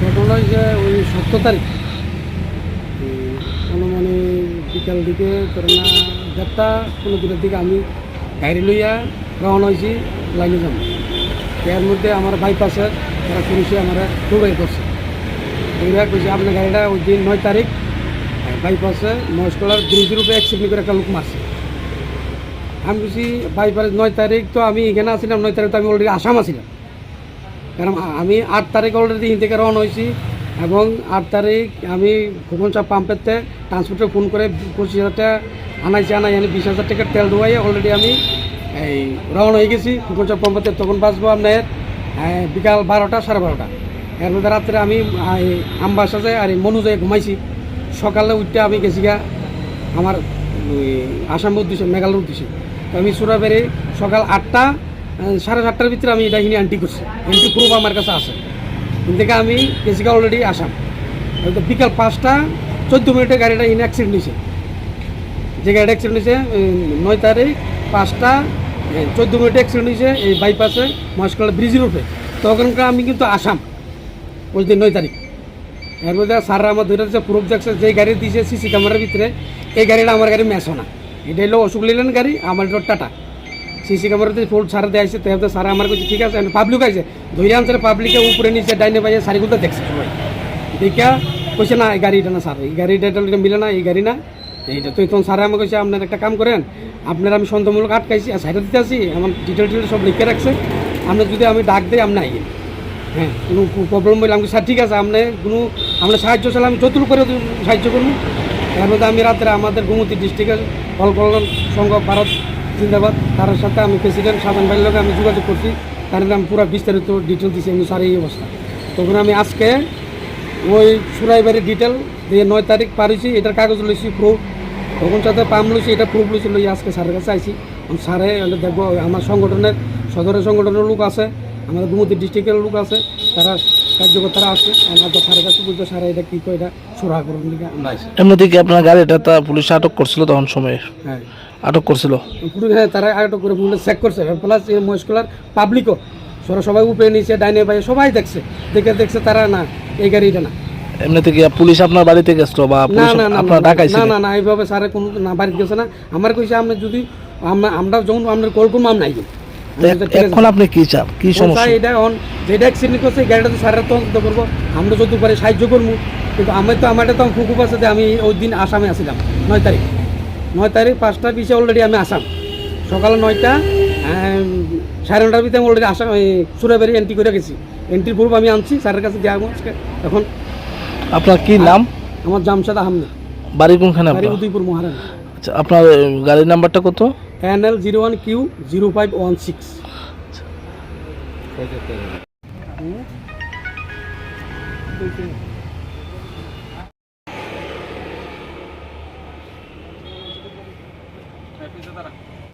ঘটনা হয়েছে ওই সতেরো তারিখ। উম, অনুমানে বিকাল দিকে তোর না কোনো দিনের দিকে আমি গাড়ি লইয়া রওনা হয়েছি লাইনে যাব। এর মধ্যে আমার বাইপাসে তারা পুলিশে আমার দৌড়াই করছে। দৌড়া কইছে, আপনার গাড়িটা ওই দিন নয় তারিখ বাইপাসে মহেশকলার ব্রিজের উপরে অ্যাক্সিডেন্ট করে একটা লোক মারছে। আমি বলছি বাইপাস নয় তারিখ তো আমি এখানে আসছিলাম নয় তারিখ তো আমি অলরেডি আসাম আসছিলাম কারণ আমি আট তারিখ অলরেডি হিন থেকে রওনা হয়েছি এবং আট তারিখ আমি খোকন চাপ পাম্পেতে ট্রান্সপোর্টে ফোন করে পঁচিশ হাজার টাকা আনাইছি আনাই আমি বিশ হাজার টাকার তেল ঢুয়াই অলরেডি আমি এই রওনা হয়ে গেছি চাপ পাম্পেতে তখন বাঁচবো আপনার বিকাল বারোটা, সাড়ে বারোটা। এর মধ্যে রাত্রে আমি আমবাসা যায় আর মনু যায় ঘুমাইছি। সকালে উঠতে আমি গেছি গা আমার আসাম উদ্দেশ্যে, মেঘালয়ের উদ্দেশ্যে। তো আমি সুরাবেরে সকাল আটটা সাড়ে সাতটার ভিতরে আমি এটা কিনে অ্যান্টি করছি। অ্যান্টি প্রুফ আমার কাছে আছে। থেকে আমি গেছি গা অলরেডি আসাম। বিকাল পাঁচটা, চোদ্দ মিনিটে গাড়িটা ইন অ্যাক্সিডেন্ট হয়েছে যে গাড়িটা অ্যাক্সিডেন্ট হয়েছে নয় তারিখ, পাঁচটা চোদ্দ মিনিটে অ্যাক্সিডেন্ট হয়েছে, এই বাইপাসে মহেশকলা ব্রিজের উপরে তখনকার আমি কিন্তু আসাম, ওই দিন নয় তারিখ। এর মধ্যে স্যাররা আমার ধরে দিচ্ছে প্রুফ দেখছে যে গাড়ি দিয়েছে সিসি ক্যামেরার ভিতরে, এই গাড়িটা আমার গাড়ি ম্যাচ না। এটা হলো অশোক লিলেন গাড়ি, আমার এটা টাটা। সিসি ক্যামেরাতে ফুল সারা দেয় আসছে তেমন স্যার আমার কাছে, ঠিক আছে পাবলিক আছে ধরে আনছে পাবলিকে উপরে নিচে ডাইনে বাইরে সারিগুলো দেখছে। সবাই দেখা কইছে, না, এই গাড়িটা না স্যার, এই গাড়িটা মিলে না, এই গাড়ি না। এইটা তো, তখন স্যার আমাকে কইছে, আপনার একটা কাম করেন আপনার আমি সন্দেহমূলক আটকাইছি, আর সাইডে দিতে আসি আমার ডিটেল টিটেল সব লিখে রাখছে। আপনার যদি আমি ডাক দিই আপনি আইন। হ্যাঁ কোনো প্রবলেম হইলে আমি স্যার ঠিক আছে আপনি কোনো, আমরা সাহায্য চাইলে আমি যতটুকু করে সাহায্য করব। তার মধ্যে আমি রাত্রে আমাদের গোমতী ডিস্ট্রিক্টের কল কল্যাণ সংঘ ভারত জিন্দাবাদ, তার সাথে আমি প্রেসিডেন্ট সাধারণ ভাইয়ের লগে আমি যোগাযোগ করছি, তার মধ্যে আমি পুরো বিস্তারিত ডিটেল দিচ্ছি আমি স্যার এই অবস্থা। তখন আমি আজকে ওই সুরাইবাড়ির ডিটেল দিয়ে নয় তারিখ পারিছি এটার কাগজ লইছি প্রুফ তখন সাথে পাম লইছি এটা প্রুফ লইছি লই আজকে স্যারের কাছে আইছি। আমি স্যারে হলে দেখব আমার সংগঠনের সদরের সংগঠনের লোক আছে আমাদের গুমতি ডিস্ট্রিক্টের লোক আছে তারা কার্যকর্তারা আছে। আমাদের স্যারের কাছে বুঝতে স্যারে এটা কী করে এটা সুরাহা করুন দিকে আমরা আইছি এমনিতে কি আপনার গাড়িটা তা পুলিশ আটক করছিল তখন সময়ে? হ্যাঁ। আটক করছিল? পুরো হ্যাঁ তারা আরেকটা করে পুরো চেক করছে। প্লাস এই মহেশকলার পাবলিকও সরা সবাই উপরে নিচে ডাইনে বাইরে সবাই দেখছে। দেখে দেখছে তারা না এই গাড়িটা না। এমনিতে কি পুলিশ আপনার বাড়িতে গেছিল বা না না না আপনার ঢাকাইছিল না না না এইভাবে স্যারে কোনো না বাড়িতে গেছে না। আমার কইছে আপনি যদি আমরা যখন আপনার কল করব আমি নাই এখন আপনি কি চান? কি সমস্যা? এটা অন যেটা অ্যাক্সিডেন্ট করছে গাড়িটা তো স্যারের তদন্ত করব। আমরা যদি পারি সাহায্য করব। কিন্তু আমি তো আমার তো ফুকুপ আছে আমি ওই দিন আসামে আসছিলাম নয় তারিখ। নয় তারিখ পাঁচটা পিছে অলরেডি আমি আসাম। সকালে নয়টা সাড়ে নটার ভিতরে আমি অলরেডি আসাম সুরাবাড়ি এন্ট্রি করে গেছি। এন্ট্রি প্রুফ আমি আনছি স্যারের কাছে দেওয়া এখন আপনার কি নাম? আমার জামশেদ আহমদা। বাড়ি কোনখানে বাড়ি উদয়পুর মহারাজ আচ্ছা আপনার গাড়ির নাম্বারটা কত? N L zero one Q zero five one six. হ্যাঁ,